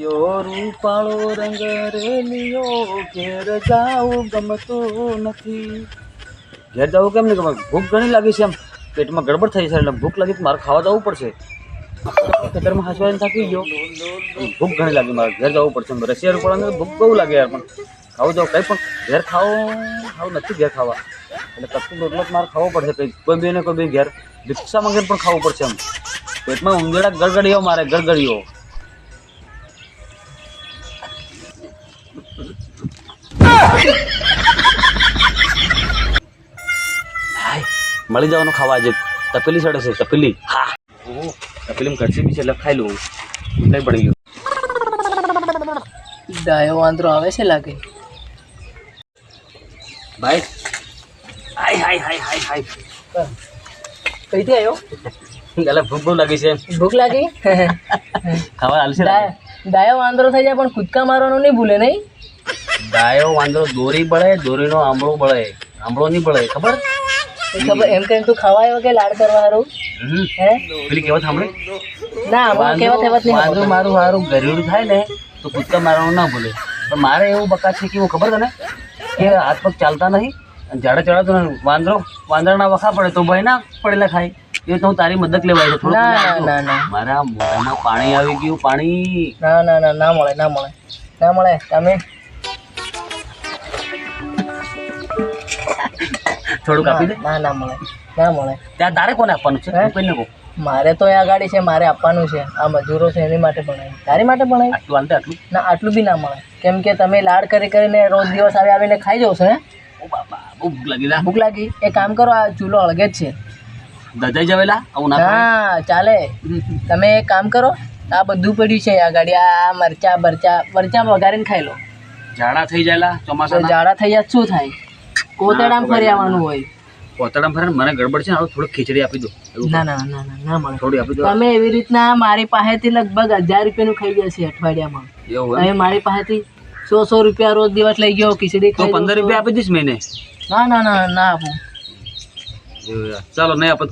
યો રૂપાળો રંગ રેલિયો ઘેર જાવું ગમતું નથી. ઘેર જવું કેમ નહીં ગમે ભૂખ ઘણી લાગી છે એમ. પેટમાં ગડબડ થઈ છે એટલે ભૂખ લાગી મારે ખાવા જવું પડશે. ખેતરમાં હાંસવાઈને થાકી ગયો. ભૂખ ઘણી લાગી મારે ઘેર જવું પડશે રશિયા રૂપાળાને ભૂખ બહુ લાગે યાર, પણ ખાવું જાવ કંઈ પણ. ઘેર ખાવો, ખાવું નથી ઘેર ખાવા. એટલે કશું રોટલો મારે ખાવો પડશે કંઈ. કોઈ બી ને કોઈ બી ઘેર. ભિક્ષા માંગે પણ ખાવું પડશે એમ. પેટમાં ઉંદરડા ગળગડીઓ મારે ગળગડીઓ હાય મળી જવાનું ખાવા આજે. તપેલી સડે છે તપેલી. હા. તપેલી કરશે બી છે એટલે ખાઈ લઉં. નહીં પડી ગયું. ડાયો વાંદરો આવે છે લાગે. ભાઈ. હાય હાય હાય હાય હાય. કઈથી આવ્યો? એટલે ભૂખ બહુ લાગી છે. ભૂખ લાગી? ખાવા હાલશે ડાય- વાંદરો થઈ જાય પણ કૂદકા મારવાનું નહીં ભૂલે નહીં? ડાયો વાંદરો દોરી બળે દોરીનો આંબળો બળે. આંબળો નહીં બળે ખબર? ખબર એમ કરીને તું ખવાય કે લાડ કરવા હારું. હે? પેલી કહેવત સાંભળે? ના આમાં કહેવત એવત નહીં વાંદરું મારું હારું ગરીડું થાય ને તો કૂદકા મારવાનું ના ભૂલે. પણ મારે એવું બકા છે કે હું ખબર તને? કે હાથ પગ ચાલતા નહીં અને જાડે ચડાતો નહીં. વાંદરો વાંદરાના વખા પડે તો ભાઈ ના પડેલા ખાય. એ તો હું તારી મદદ લેવા આવ્યો થોડું ના, ના, ના. મારા મોઢામાં પાણી આવી ગયું પાણી. ના ના ના ના મળે ના મળે. ના મળે તમે થોડું કાપી દે. ના ના મળે ના મળે. ત્યાં તારે કોને આપવાનું છે? કોઈને કહું? મારે તો આ ગાડી છે મારે આપવાનું છે. આ મજૂરો છે એની માટે ભણાય. તારી માટે ભણાય? આટલું આટલું. ના આટલું બી ના મળે. કેમ કે તમે લાડ કરી કરીને રોજ દિવસ આવી આવીને ખાઈ જાવ છો ને ઓ બાપા ભૂખ લાગી ભૂખ લાગી. એ કામ કરો આ ચૂલો અળગે જ છે. દજાઈ જવેલા આવું ના હા ચાલે. તમે એક કામ કરો આ બધું પડ્યું છે આ ગાડી આ મરચા બરચા મરચા વઘારીને ખાઈ લો. ઝાડા થઈ જાયેલા ચોમાસા ઝાડા જાડા થઈ જાય શું થાય? કોતડામ ફરી આવવાનું હોય. કોતડામ ફરે મને ગડબડ છે હવે ખીચડી આપી દો. ના ના ના ના ના થોડી આપી દો. તમે એવી રીતના મારી પાસેથી લગભગ હજાર રૂપિયાનું ખાઈ જશે અઠવાડિયામાં. એવું હવે મારી પાસેથી સો સો રૂપિયા રોજ દિવસ લઈ ગયો ખીચડી તો પંદર રૂપિયા આપી દઈશ મહિને ના ના ના ના આપું. ચાલો નહીં આપત